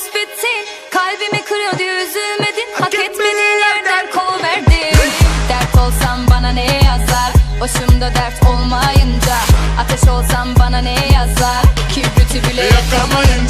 müsbittin Kalbimi kırıyordu üzülmedin Hak etmediğin yerden kovverdin Dert olsam bana ne yazar? Başımda dert olmayınca Ateş olsam bana ne yazar? Kibriti bile yakamayınca